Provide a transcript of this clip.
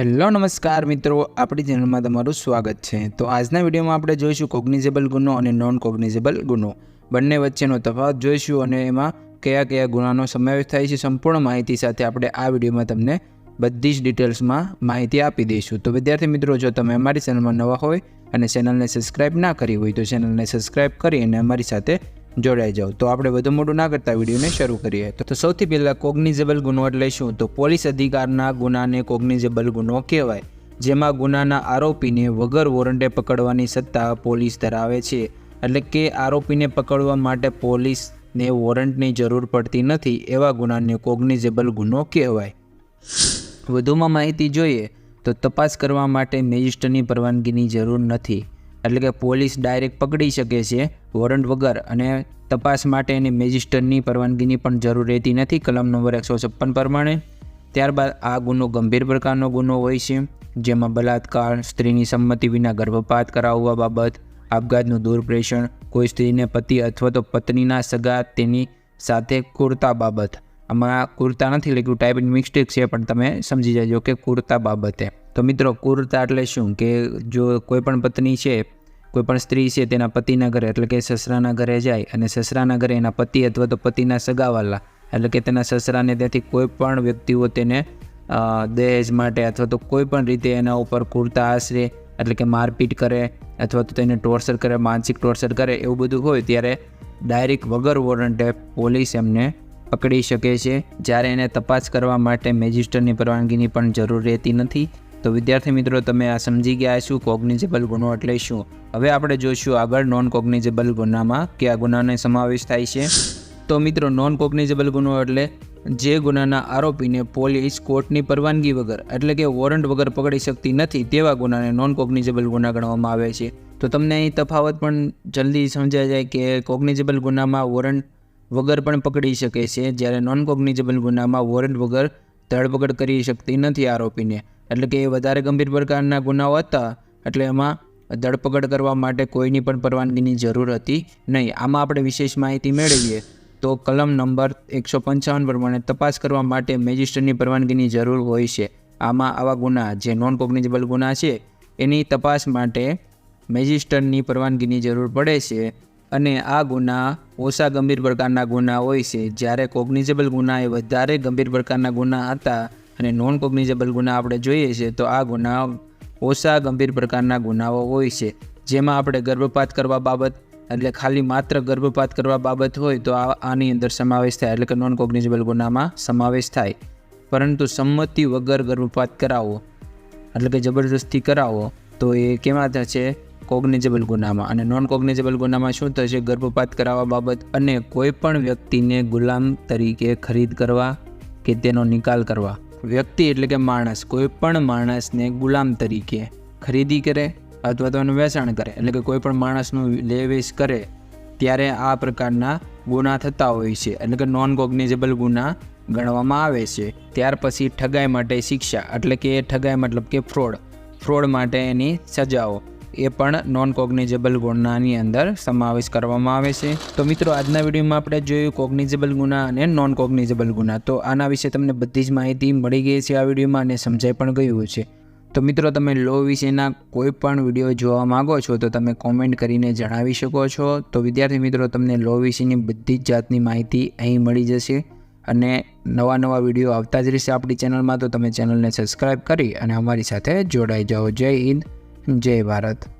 Hello, નમસ્કાર મિત્રો. આપણી ચેનલમાં તમારું સ્વાગત છે. તો આજના વિડીયોમાં આપણે જોઈશું કોગ્નિઝેબલ ગુનો અને નોન કોગ્નિઝેબલ ગુનો. બંને વચ્ચેનો તફાવત જોઈશું અને એમાં કયા કયા ગુનાનો સમાવેશ થાય છે સંપૂર્ણ માહિતી સાથે આપણે આ વિડીયોમાં તમને બધી જ ડિટેલ્સમાં માહિતી આપી દઈશું. તો વિદ્યાર્થી મિત્રો, જો તમે અમારી ચેનલમાં નવા હોય અને ચેનલને સબસ્ક્રાઇબ ના કરી હોય તો ચેનલને સબસ્ક્રાઇબ કરી અને અમારી સાથે જોડાઈ જાઓ. તો આપણે વધુ મોટું ના કરતા વિડીયોને શરૂ કરીએ. તો સૌથી પહેલાં કોગ્નિઝેબલ ગુનો એટલે શું તો પોલીસ અધિકારના ગુનાને કોગ્નિઝેબલ ગુનો કહેવાય, જેમાં ગુનાના આરોપીને વગર વોરંટે પકડવાની સત્તા પોલીસ ધરાવે છે. એટલે કે આરોપીને પકડવા માટે પોલીસને વોરંટની જરૂર પડતી નથી, એવા ગુનાને કોગ્નિઝેબલ ગુનો કહેવાય. વધુમાં માહિતી જોઈએ, તો તપાસ કરવા માટે મેજિસ્ટરની પરવાનગીની જરૂર નથી. એટલે કે પોલીસ ડાયરેક્ટ પકડી શકે છે, વોરંટ વગર. અને તપાસ માટે એની મેજિસ્ટરની પરવાનગીની પણ જરૂર રહેતી નથી, કલમ નંબર એકસો છપ્પન પ્રમાણે. ત્યારબાદ આ ગુનો ગંભીર પ્રકારનો ગુનો હોય છે, જેમાં બલાત્કાર, સ્ત્રીની સંમતિ વિના ગર્ભપાત કરાવવા બાબત, આપઘાતનું દુર્પ્રેષણ, કોઈ સ્ત્રીને પતિ અથવા તો પત્નીના સગા તેની સાથે કુર્તા બાબત. આમાં કુર્તા નથી લખ્યું ટાઈપિંગ મિસ્ટેક છે, પણ તમે સમજી જજો કે કુર્તા બાબતે. તો મિત્રો, કુર્તા એટલે શું? કે જો કોઈ પણ પત્ની છે, કોઈ પણ સ્ત્રી છે, તેના પતિના ઘરે, એટલે કે સસરાના ઘરે જાય અને સસરાના ઘરે એના પતિ અથવા તો પતિના સગાવાલા, એટલે કે તેના સસરાને ત્યાંથી કોઈ પણ વ્યક્તિઓ તેને દહેજ માટે અથવા તો કોઈ પણ રીતે એના ઉપર કુર્તા આશરે, એટલે કે મારપીટ કરે અથવા તો તેને ટોર્ચર કરે, માનસિક ટોર્ચર કરે એવું બધું હોય, ત્યારે ડાયરેક્ટ વગર વોરંટે પોલીસ એમને પકડી શકે છે. જ્યારે એને તપાસ કરવા માટે મેજિસ્ટરની પરવાનગીની પણ જરૂર રહેતી નથી. તો વિદ્યાર્થી મિત્રો, તમે આ સમજી ગયા છું કોગ્નિઝેબલ ગુનો એટલે શું? હવે આપણે જોઈશું આગળ નોન કોગ્નિઝેબલ ગુનામાં કયા ગુનાનો સમાવેશ થાય છે. તો મિત્રો નોન કોગ્નિઝેબલ ગુનો એટલે જે ગુનાના આરોપીને પોલીસ કોર્ટની પરવાનગી વગર, એટલે કે વોરંટ વગર પકડી શકતી નથી તેવા ગુનાને નોન કોગ્નિઝેબલ ગુના ગણવામાં આવે છે. તો તમને અહીં તફાવત પણ જલ્દી સમજાઈ જાય કે કોગ્નિઝેબલ ગુનામાં વોરંટ વગર પણ પકડી શકે છે. જ્યારે નોન કોગ્નિઝેબલ ગુનામાં વોરંટ વગર ધરપકડ કરી શકતી નથી આરોપીને. એટલે કે એ વધારે ગંભીર પ્રકારના ગુનાઓ હતા. એટલે એમાં ધરપકડ કરવા માટે કોઈની પણ પરવાનગીની જરૂર હતી નહીં. આમાં આપણે વિશેષ માહિતી મેળવીએ તો કલમ નંબર એકસો પંચાવન પ્રમાણે તપાસ કરવા માટે મેજિસ્ટ્રેટની પરવાનગીની જરૂર હોય છે. આમાં આવા ગુના જે નોન કોગ્નિઝેબલ ગુના છે, એની તપાસ માટે મેજિસ્ટ્રેટની પરવાનગીની જરૂર પડે છે અને આ ગુના ઓછા ગંભીર પ્રકારના ગુના હોય છે. જ્યારે કોગ્નિઝેબલ ગુના એ વધારે ગંભીર પ્રકારના ગુના હતા અને નોન કોગ્નિઝેબલ ગુના આપણે જોઈએ છીએ તો આ ગુના ઓછા ગંભીર પ્રકારના ગુનાઓ હોય છે. જેમાં આપણે ગર્ભપાત કરવા બાબત એટલે ખાલી માત્ર ગર્ભપાત કરવા બાબત હોય તો આની અંદર સમાવેશ થાય એટલે કે નોન કોગ્નિઝેબલ ગુનામાં સમાવેશ થાય. પરંતુ સંમતિ વગર ગર્ભપાત કરાવો એટલે કે જબરદસ્તી કરાવો તો એ કેમાં થશે કોગ્નિઝેબલ ગુનામાં. અને નોન કોગ્નિઝેબલ ગુનામાં શું થશે? ગર્ભપાત કરાવવા બાબત અને કોઈ પણ વ્યક્તિને ગુલામ તરીકે ખરીદ કરવા કે તેનો નિકાલ કરવા. વ્યક્તિ એટલે કે માણસ, કોઈ પણ માણસને ગુલામ તરીકે ખરીદી કરે અથવા તો એનું વેચાણ કરે. એટલે કે કોઈ પણ માણસનું લે વેચ કરે, ત્યારે આ પ્રકારના ગુના થતા હોય છે. એટલે કે નોન કોગ્નિઝેબલ ગુના ગણવામાં આવે છે. ત્યાર પછી ઠગાઈ માટે શિક્ષા, એટલે કે ઠગાઈ મતલબ કે ફ્રોડ. ફ્રોડ માટે એની સજાઓ. એ પણ નોન કોગ્નિઝેબલ ગુનાની અંદર સમાવેશ કરવામાં આવે છે. તો મિત્રો, આજના વિડીયોમાં આપણે જોયું કોગ્નિઝેબલ ગુના અને નોન કોગ્નિઝેબલ ગુના. તો આના વિશે તમને બધી જ માહિતી મળી ગઈ છે આ વિડીયોમાં અને સમજાઈ પણ ગયું છે. તો મિત્રો, તમે લો વિશેના કોઈ પણ વીડિયો જોવા માગો છો, તો તમે કોમેન્ટ કરીને જણાવી શકો છો. તો વિદ્યાર્થી મિત્રો, તમને લો વિશેની બધી જ જાતની માહિતી અહીં મળી જશે. અને નવા નવા વીડિયો આવતા જ રહેશે આપણી ચેનલમાં, તો તમે ચેનલને સબસ્ક્રાઈબ કરી અને અમારી સાથે જોડાઈ જાઓ. જય હિન્દ. જય ભારત.